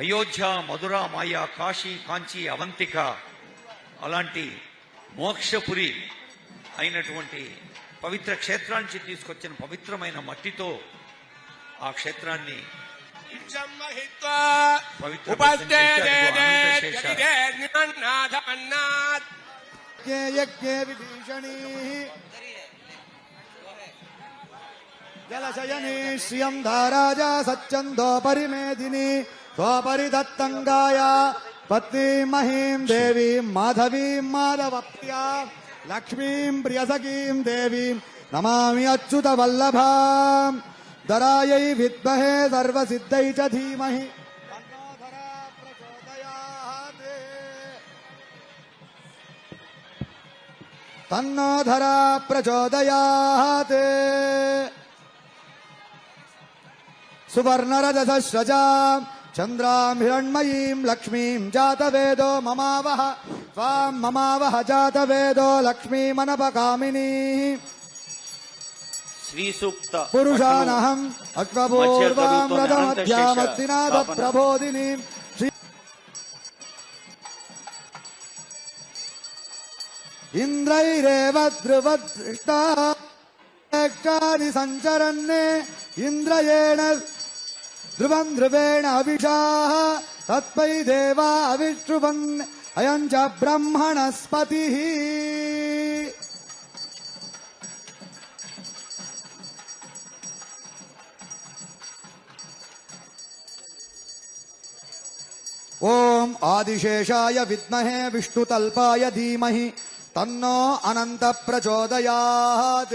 అయోధ్య మధుర మాయ కాశీ కాంచి అవంతిక అలాంటి మోక్షపురి అయినటువంటి పవిత్ర క్షేత్రానికి తీసుకొచ్చిన పవిత్రమైన మట్టితో ఆ క్షేత్రాన్ని జలశయనీ శ్రియం ధారాజ సచ్చందో పరిమేదిని. स्वपरिदत्तङ्गाया पत्नीं महीं माधव प्रिया लक्ष्मी लक्ष्मीं देवी नमा नमामि अच्युतवल्लभाम् दरायै विद्महे सर्वसिद्धै च धीमहि। तन्नो धरा प्रचोदयात् सुवर्णरजसस्रजाम् చంద్రాం హిరణ్మయీం లక్ష్మీం జాతవేదో మమావహ. త్వాం మమావహ జాతవేదో లక్ష్మీమనపకామినీ. శ్రీ సూక్త పురుషానహం అశ్వపూర్వాం మధ్య రథమధ్యామత్తినాథ. ప్రబోధిని ఇంద్రైరేవ ధ్రువదృష్టాని సంచరన్నే ఇంద్రయేణ ध्रुवम् ध्रुवेण अविषाः तत्पै देवा अविश्रुवन् अयम् च ब्रह्मणस्पतिः। ओम् आदिशेषाय विद्महे विष्णुतल्पाय धीमहि तन्नो अनन्तप्रचोदयात्।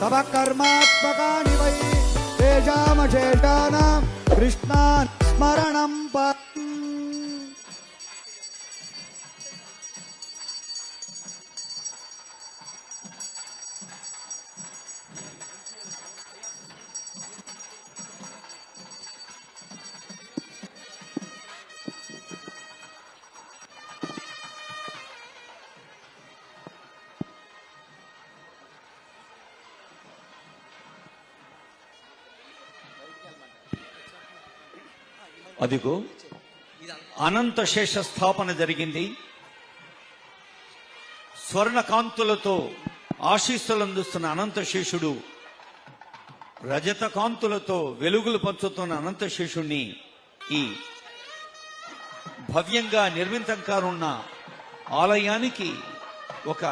तब कर्मात्मका वै तेषामशेषाणां कृष्णान् स्मरण पा అదిగో అనంత శేష స్థాపన జరిగింది. స్వర్ణ కాంతులతో ఆశీస్సులందుస్తున్న అనంత శేషుడు రజత కాంతులతో వెలుగులు పంచుతున్న అనంత శేషుణ్ణి ఈ భవ్యంగా నిర్మితం కానున్న ఆలయానికి ఒక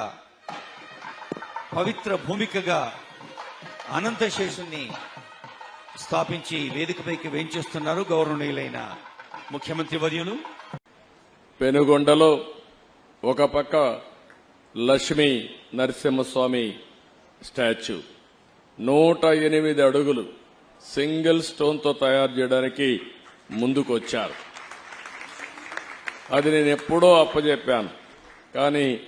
పవిత్ర భూమికగా అనంత శేషుణ్ణి స్థాపించి వేదికపైకి వేయించేస్తున్నారు గౌరవనీయులైన ముఖ్యమంత్రి వర్యులు. పెనుగొండలో ఒక పక్క లక్ష్మీ నరసింహస్వామి స్టాచ్యూ. నూట ఎనిమిది అడుగులు సింగిల్ స్టోన్తో తయారు చేయడానికి ముందుకొచ్చారు. అది నేను ఎప్పుడో అప్పచెప్పాను కానీ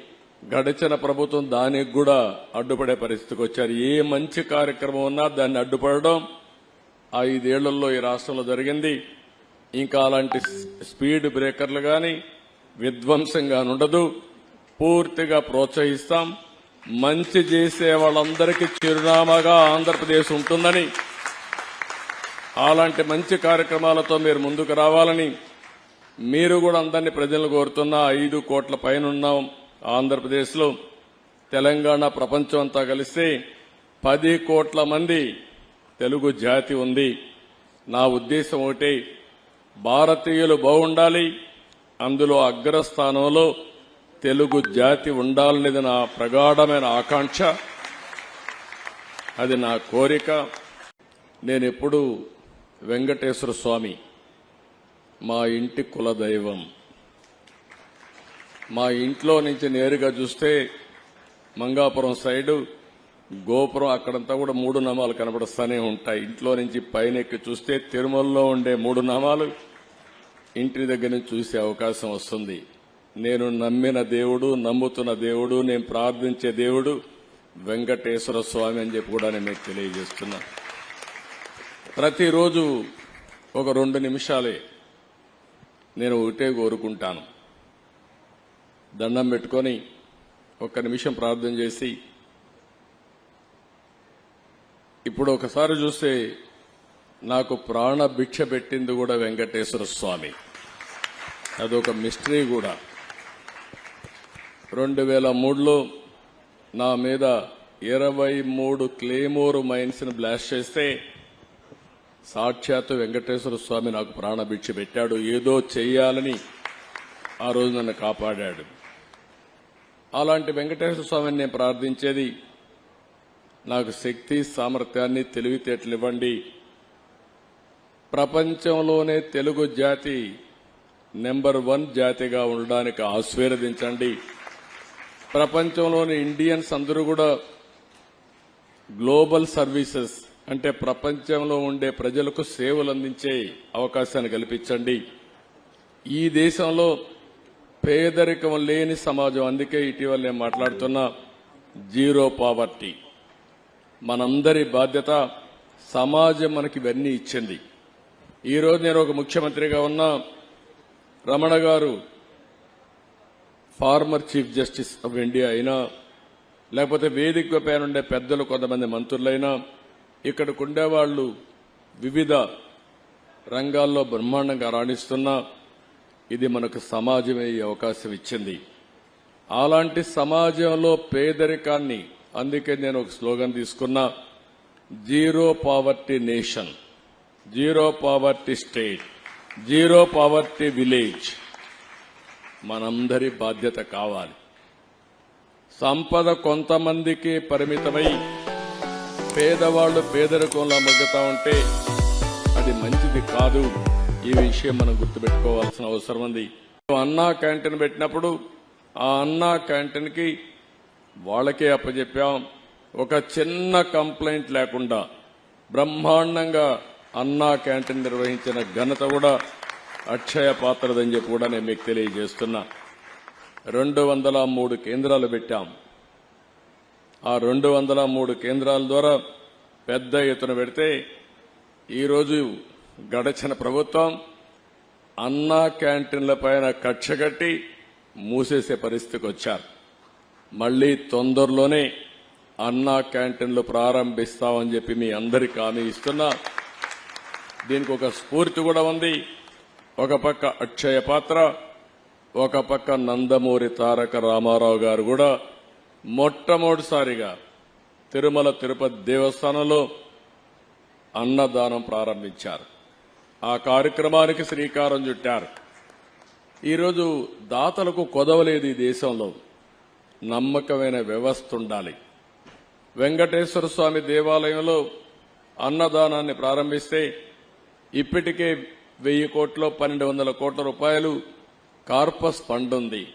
గడిచిన ప్రభుత్వం దానికి కూడా అడ్డుపడే పరిస్థితికి వచ్చారు. ఏ మంచి కార్యక్రమం ఉన్నా దాన్ని అడ్డుపడడం ఐదేళ్ళలో ఈ రాష్ట్రంలో జరిగింది. ఇంకా అలాంటి స్పీడ్ బ్రేకర్లు గాని విధ్వంసంగా ఉండదు. పూర్తిగా ప్రోత్సహిస్తాం. మంచి చేసే వాళ్ళందరికీ చిరునామాగా ఆంధ్రప్రదేశ్ ఉంటుందని అలాంటి మంచి కార్యక్రమాలతో మీరు ముందుకు రావాలని మీరు కూడా అందరినీ ప్రజలు కోరుతున్నా ఐదు కోట్ల పైన ఉన్నాం ఆంధ్రప్రదేశ్లో తెలంగాణ ప్రపంచం అంతా కలిస్తే పది కోట్ల మంది తెలుగు జాతి ఉంది. నా ఉద్దేశం ఒకటే భారతీయులు బాగుండాలి అందులో అగ్రస్థానంలో తెలుగు జాతి ఉండాలనేది నా ప్రగాఢమైన ఆకాంక్ష. అది నా కోరిక. నేను ఎప్పుడు వెంకటేశ్వర స్వామి మా ఇంటి కులదైవం మా ఇంట్లో నుంచి నేరుగా చూస్తే మంగాపురం సైడు గోపురం అక్కడంతా కూడా మూడు నామాలు కనబడుస్తూనే ఉంటాయి. ఇంట్లో నుంచి పైన ఎక్కి చూస్తే తిరుమలలో ఉండే మూడు నామాలు ఇంటి దగ్గర నుంచి చూసే అవకాశం వస్తుంది. నేను నమ్మిన దేవుడు నమ్ముతున్న దేవుడు నేను ప్రార్థించే దేవుడు వెంకటేశ్వర స్వామి అని చెప్పి కూడా నేను మీకు తెలియజేస్తున్నా. ప్రతిరోజు ఒక రెండు నిమిషాలే నేను ఒకటే కోరుకుంటాను. దండం పెట్టుకొని ఒక్క నిమిషం ప్రార్థన చేసి ఇప్పుడు ఒకసారి చూస్తే నాకు ప్రాణ భిక్ష పెట్టింది కూడా వెంకటేశ్వర స్వామి. అదొక మిస్టరీ కూడా. రెండు వేల మూడులో నా మీద ఇరవై మూడు క్లేమోరు మైన్స్ని బ్లాస్ట్ చేస్తే సాక్షాత్తు వెంకటేశ్వర స్వామి నాకు ప్రాణభిక్ష పెట్టాడు. ఏదో చెయ్యాలని ఆ రోజు నన్ను కాపాడాడు. అలాంటి వెంకటేశ్వర స్వామిని నేను ప్రార్థించేది నాకు శక్తి సామర్థ్యాన్ని తెలివితేటలివ్వండి. ప్రపంచంలోనే తెలుగు జాతి నెంబర్ వన్ జాతిగా ఉండడానికి ఆశీర్వదించండి. ప్రపంచంలోని ఇండియన్స్ అందరూ కూడా గ్లోబల్ సర్వీసెస్ అంటే ప్రపంచంలో ఉండే ప్రజలకు సేవలు అందించే అవకాశాన్ని కల్పించండి. ఈ దేశంలో పేదరికం లేని సమాజం అందుకే ఇటీవల నేను మాట్లాడుతున్నా జీరో పావర్టీ. మనందరి బాధ్యత సమాజం మనకి ఇవన్నీ ఇచ్చింది. ఈరోజు నేను ఒక ముఖ్యమంత్రిగా ఉన్న. రమణ గారు former chief justice of India అయినా లేకపోతే వేదిక పైన ఉండే పెద్దలు కొంతమంది మంత్రులైనా ఇక్కడికి ఉండేవాళ్ళు వివిధ రంగాల్లో బ్రహ్మాండంగా రాణిస్తున్నా ఇది మనకు సమాజమే అవకాశం ఇచ్చింది. అలాంటి సమాజంలో పేదరికాన్ని అందుకే నేను ఒక స్లోగన్ తీసుకున్నా zero poverty nation zero poverty state zero poverty village మనందరి బాధ్యత కావాలి. సంపద కొంతమందికి పరిమితమై పేదవాళ్ళు పేదరికంలో మగ్గుతా ఉంటే అది మంచిది కాదు. ఈ విషయం మనం గుర్తుపెట్టుకోవాల్సిన అవసరం ఉంది. అన్నా క్యాంటీన్ పెట్టినప్పుడు ఆ అన్నా క్యాంటీన్కి వాళ్ళకే అప్పచెప్పాం ఒక చిన్న కంప్లైంట్ లేకుండా బ్రహ్మాండంగా అన్నా క్యాంటీన్ నిర్వహించిన ఘనత కూడా అక్షయ పాత్రదని చెప్పి కూడా నేను మీకు తెలియజేస్తున్నా. రెండు వందల మూడు కేంద్రాలు పెట్టాం. ఆ రెండు వందల మూడు కేంద్రాల ద్వారా పెద్ద ఎత్తున పెడితే ఈరోజు గడచిన ప్రభుత్వం అన్నా క్యాంటీన్ల పైన కక్ష కట్టి మూసేసే పరిస్థితికి వచ్చారు. మళ్ళీ తొందరలోనే అన్నా క్యాంటీన్లు ప్రారంభిస్తామని చెప్పి మీ అందరికి హామీ ఇస్తున్నా. దీనికి ఒక స్ఫూర్తి కూడా ఉంది. ఒక పక్క అక్షయ పాత్ర ఒక పక్క నందమూరి తారక రామారావు గారు కూడా మొట్టమొదటిసారిగా తిరుమల తిరుపతి దేవస్థానంలో అన్నదానం ప్రారంభించారు. ఆ కార్యక్రమానికి శ్రీకారం చుట్టారు. ఈరోజు దాతలకు కొదవలేదు ఈ దేశంలో. నమ్మకమైన వ్యవస్థ ఉండాలి. వెంకటేశ్వర స్వామి దేవాలయంలో అన్నదానాన్ని ప్రారంభిస్తే ఇప్పటికే వెయ్యి కోట్లో పన్నెండు వందల కోట్ల రూపాయలు కార్పస్ ఫండ్ ఉంది.